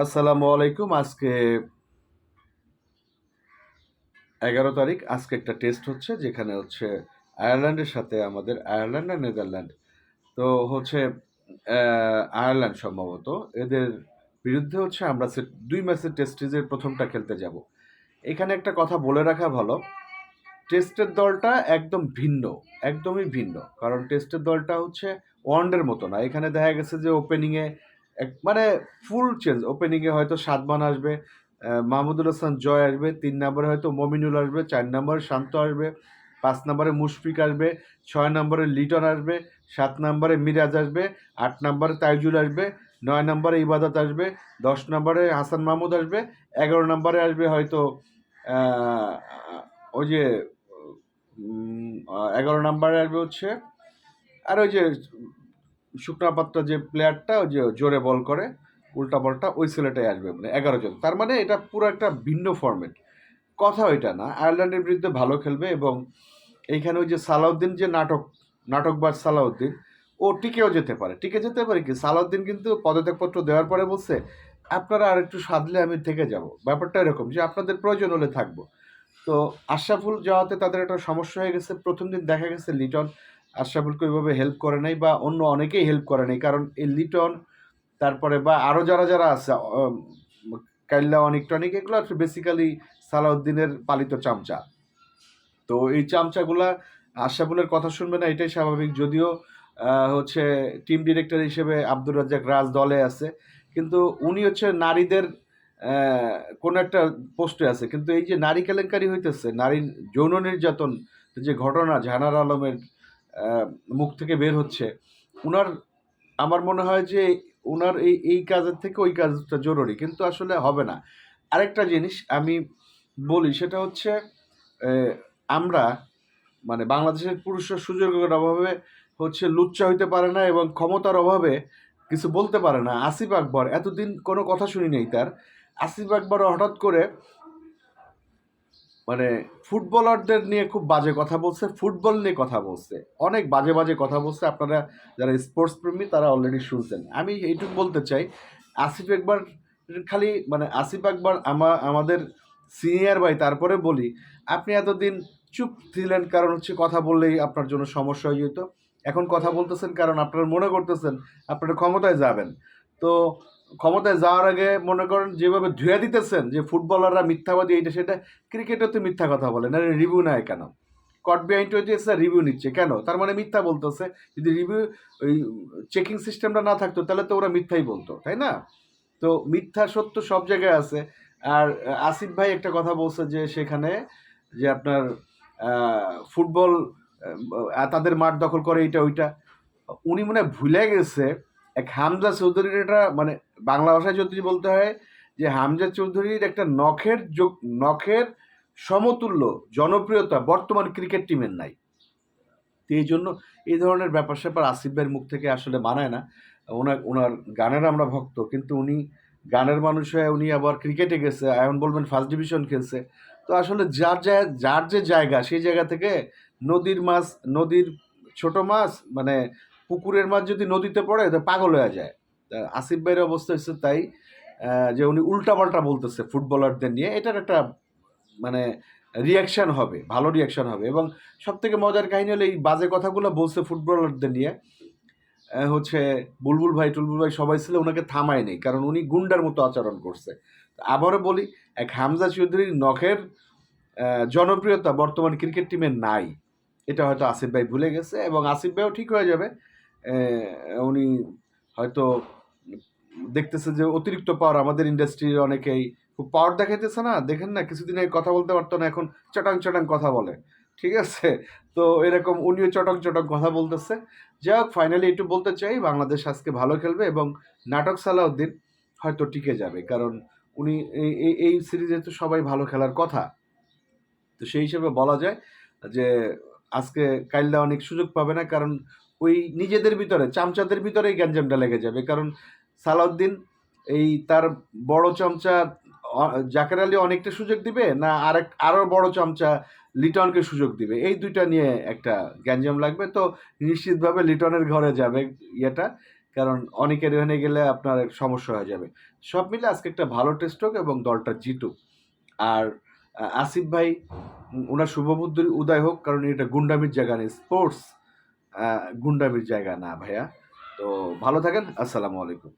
আসসালামু আলাইকুম। আজকে এগারো তারিখ। আজকে একটা টেস্ট হচ্ছে, যেখানে হচ্ছে আয়ারল্যান্ডের সাথে আমাদের আয়ারল্যান্ড আর নেদারল্যান্ড। তো হচ্ছে আয়ারল্যান্ড সম্ভবত, এদের বিরুদ্ধে হচ্ছে আমরা দুই ম্যাচের টেস্ট সিরিজের প্রথমটা খেলতে যাব। এখানে একটা কথা বলে রাখা ভালো, টেস্টের দলটা একদম ভিন্ন, একদমই ভিন্ন। কারণ টেস্টের দলটা হচ্ছে ওয়ানডের মতো না। এখানে দেখা গেছে যে ওপেনিংয়ে মানে ফুল চেঞ্জ ওপেনিংয়ে হয়তো সাতবান আসবে মাহমুদুল হাসান জয় আসবে, তিন নম্বরে হয়তো মমিনুল আসবে, চার নম্বরে শান্ত আসবে, পাঁচ নম্বরে মুশফিক আসবে, ছয় নম্বরে লিটন আসবে, সাত নম্বরে মিরাজ আসবে, আট নম্বরে তাইজুল আসবে, নয় নম্বরে ইবাদত আসবে, দশ নম্বরে হাসান মাহমুদ আসবে, এগারো নম্বরে আসবে হয়তো ওই যে এগারো নম্বরে আসবে হচ্ছে, আর ওই যে শুকনা পাত্র যে প্লেয়ারটা যে জোরে বল করে, উল্টা বলটা ওই ছেলেটাই আসবে মানে এগারো জন। তার মানে এটা পুরো একটা ভিন্ন ফরম্যাট কথা ওইটা না, আয়ারল্যান্ডের বিরুদ্ধে ভালো খেলবে এবং এইখানে ওই যে সালাউদ্দিন যে নাটক, নাটকবাজ সালাউদ্দিন, ও টিকেও যেতে পারে। টিকে যেতে পারে কি? সালাউদ্দিন কিন্তু পদত্যাগপত্র দেওয়ার পরে বলছে, আপনারা আর একটু সাধলে আমি থেকে যাব। ব্যাপারটা এরকম যে আপনাদের প্রয়োজন হলে থাকব। তো আশরাফুল যাওয়াতে তাদের একটা সমস্যা হয়ে গেছে। প্রথম দিন দেখা গেছে লিটন আশরাফুলকে ওইভাবে হেল্প করে নাই বা অন্য অনেকেই হেল্প করে নাই। কারণ এই লিটন, তারপরে বা আরও যারা যারা আছে কাইল্লা, অনেক টনিক, এগুলো বেসিক্যালি সালাউদ্দিনের পালিত চামচা। তো এই চামচাগুলা আশরাফুলের কথা শুনবে না, এটাই স্বাভাবিক। যদিও হচ্ছে টিম ডিরেক্টর হিসেবে আব্দুর রাজ্জাক রাজ দলে আছে, কিন্তু উনি হচ্ছে নারীদের কোনো একটা পোস্টে আছে। কিন্তু এই যে নারী কেলেঙ্কারি হইতেছে নারী যৌন নির্যাতন যে ঘটনা, জাহানার আলমের মুখ থেকে বের হচ্ছে। ওনার আমার মনে হয় যে ওনার এই এই কাজের থেকে ওই কাজটা জরুরি, কিন্তু আসলে হবে না। আরেকটা জিনিস আমি বলি, সেটা হচ্ছে আমরা মানে বাংলাদেশের পুরুষের সুযোগের অভাবে হচ্ছে লুচ্চা হইতে পারে না এবং ক্ষমতার অভাবে কিছু বলতে পারে না। আসিফ আকবর, এতদিন কোনো কথা শুনি নেই তার। আসিফ আকবর হঠাৎ করে মানে ফুটবলারদের নিয়ে খুব বাজে কথা বলছে, ফুটবল নিয়ে কথা বলছে। অনেক বাজে বাজে কথা বলছে। আপনারা যারা স্পোর্টস প্রেমী, তারা অলরেডি শুনছেন। আমি এইটুকু বলতে চাই, আসিফ একবার খালি মানে আসিফ আকবর আমা, আমাদের সিনিয়র ভাই, তারপরে বলি, আপনি এতদিন চুপ ছিলেন, কারণ হচ্ছে কথা বললেই আপনার জন্য সমস্যা হয়ে যেত। এখন কথা বলতেছেন, কারণ আপনারা মনে করতেছেন আপনারা ক্ষমতায় যাবেন। তো ক্ষমতায় যাওয়ার আগে মনে করেন যেভাবে ধুয়ে দিতেছেন যে ফুটবলাররা মিথ্যাবাদী, এইটা সেটা ক্রিকেটে তো মিথ্যা কথা বলে, না রিভিউ নেয় কেন? কট বিহাইন্ড টোয়েন্টি এসে রিভিউ নিচ্ছে, কেন? তার মানে মিথ্যা বলতেছে, যদি রিভিউ ওই চেকিং সিস্টেমটা না থাকতো, তাহলে তো ওরা মিথ্যাই বলতো, তাই না? তো মিথ্যা সত্য সব জায়গায় আছে, আর আসিফ ভাই একটা কথা বলছে যে সেখানে যে আপনার ফুটবল তাদের মাঠ দখল করে, এইটা, ওইটা, উনি মনে হয় ভুলে গেছে এক হামজা চৌধুরীর এটা মানে বাংলা ভাষায় যদি বলতে হয় যে হামজা চৌধুরীর একটা নখের যোগ, নখের সমতুল্য, জনপ্রিয়তা বর্তমান ক্রিকেট টিমের নাই। এই জন্য এই ধরনের ব্যাপার স্যাপার আসিফ ভাইয়ের মুখ থেকে আসলে মানায় না। ওনার ওনার গানের আমরা ভক্ত, কিন্তু উনি গানের মানুষ হয়ে উনি আবার ক্রিকেটে গেছে, এখন বলবেন ফার্স্ট ডিভিশন খেলছে। তো আসলে যার যার যে জায়গা, সেই জায়গা থেকে নদীর মাছ, নদীর ছোট মাছ মানে পুকুরের মাছ যদি নদীতে পড়ে, তো পাগল হয়ে যায়। আসিফ ভাইয়ের অবস্থা হচ্ছে তাই যে উনি উল্টাপাল্টা বলতেছে ফুটবলারদের নিয়ে, এটার একটা মানে রিয়াকশন হবে, ভালো রিয়াকশন হবে। এবং সব থেকে মজার কাহিনী হলো এই বাজে কথাগুলো বলছে ফুটবলারদের নিয়ে হচ্ছে বুলবুল ভাই, টুলবুল ভাই সবাই ছিল ওনাকে থামায় নেই, কারণ উনি গুন্ডার মতো আচরণ করছে। আবারও বলি, এক হামজা চৌধুরীর নখের জনপ্রিয়তা বর্তমান ক্রিকেট টিমে নাই। এটা হয়তো আসিফ ভাই ভুলে গেছে, এবং আসিফ ভাইও ঠিক হয়ে যাবে। উনি হয়তো দেখতেছে যে অতিরিক্ত পাওয়ার আমাদের ইন্ডাস্ট্রির অনেকেই খুব পাওয়ার দেখাইতেছে না, দেখেন না, কিছুদিন আগে কথা বলতে পারতো না, এখন চটাং চটাং কথা বলে, ঠিক আছে? তো এরকম উনিও চটক চটক কথা বলতেছে। যাই হোক ফাইনালি একটু বলতে চাই, বাংলাদেশ আজকে ভালো খেলবে এবং নাটক সালাউদ্দিন হয়তো টিকে যাবে, কারণ উনি এই, এই- সিরিজে তো সবাই ভালো খেলার কথা। তো সেই হিসেবে বলা যায় যে আজকে কাইল্লা অনেক সুযোগ পাবে না, কারণ ওই নিজেদের ভিতরে, চামচাদের ভিতরেই গ্যাঞ্জামটা লেগে যাবে। কারণ সালাউদ্দিন এই তার বড় চামচা জাকের আলী অনেকটা সুযোগ দিবে না আরেক আরও বড় চামচা লিটনকে সুযোগ দিবে? এই দুইটা নিয়ে একটা গ্যাঞ্জাম লাগবে। তো নিশ্চিতভাবে লিটনের ঘরে যাবে ইয়েটা, কারণ অনেকের এখানে গেলে আপনার সমস্যা হয়ে যাবে। সব মিলে আজকে একটা ভালো টেস্ট হোক এবং দলটা জিতুক। আর আসিফ ভাই ওনার শুভবুদ্ধির উদয় হোক, কারণ এটা গুন্ডামির জায়গা নেই, স্পোর্টস। গুন্ডামির জায়গা না ভাইয়া। তো ভালো থাকেন আসসালামু আলাইকুম।